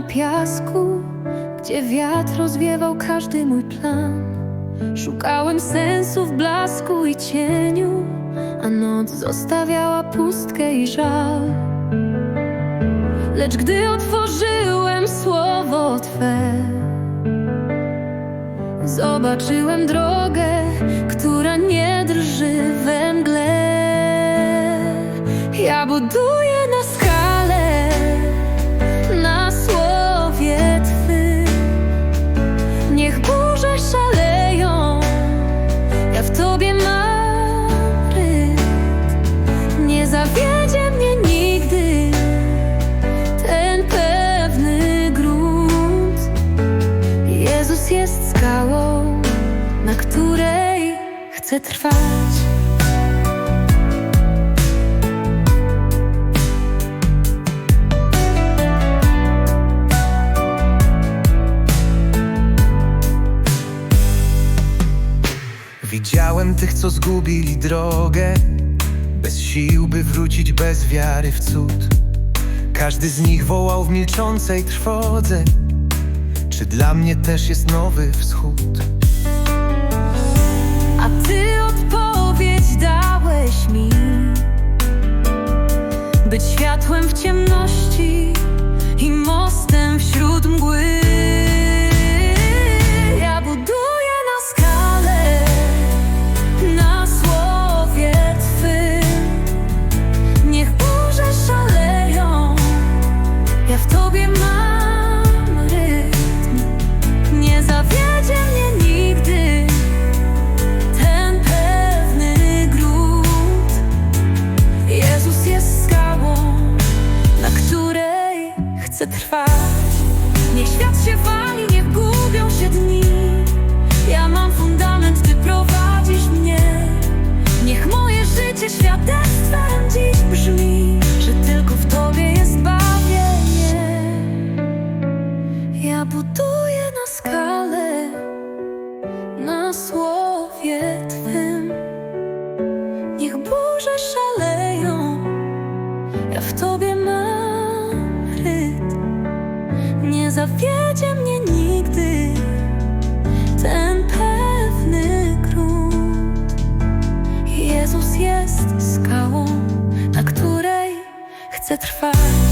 piasku, gdzie wiatr rozwiewał każdy mój plan. Szukałem sensu w blasku i cieniu, a noc zostawiała pustkę i żal. Lecz gdy otworzyłem słowo Twe, zobaczyłem drogę, która nie drży we mgle. Ja buduję na skale, trwać. Widziałem tych, co zgubili drogę Bez sił, by wrócić bez wiary w cud Każdy z nich wołał w milczącej trwodze Czy dla mnie też jest nowy wschód? Być światłem w ciemności i mostem wśród mgły chcę zawiedzie mnie nigdy ten pewny grunt. Jezus jest skałą, na której chcę trwać.